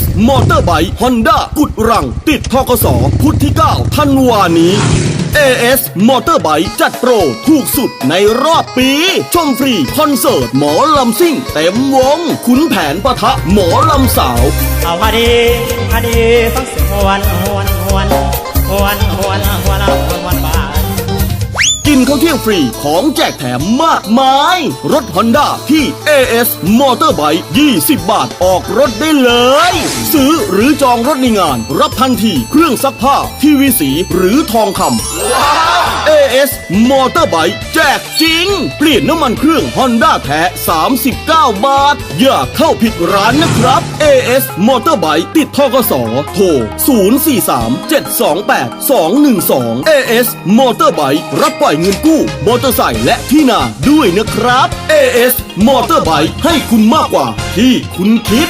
S มอเตอร์ไบค์ฮอนด้ากุดรัง ติดทกสพุทธที่9ธันวานี้ AS มอเตอร์ไบค์จัดโปร ถูกสุดในรอบปี ชมฟรี คอนเสิร์ต หมอลำซิ่ง เต็มวง ขุนแผนปะทะ หมอลำสาว เอามาดีมาดีฟังเสียงหวนหวนหวนหวนหวนหวนหวน หวนบาทกินข้าเที่ยวฟรีของแจกแถมมากมาย รถ Honda ที่ AS มอเตอร์ไบค์20 บาทออกรถได้เลย ซื้อหรือจองรถในงาน รับทันทีเครื่องซักผ้าทีวีสีหรือทองคำ AS มอเตอร์ไบค์แจกจริง เปลี่ยนน้ำมันเครื่อง Honda แท้ 39 บาท อย่าเข้าผิดร้านนะครับ AS มอเตอร์ไบค์ติดทกสโทร 043 728 212 AS มอเตอร์ไบค์รับปล่อยเงินกู้มอเตอร์ไซค์และที่นาด้วยนะครับ AS มอเตอร์ไบค์ให้คุณมากกว่าที่คุณคิด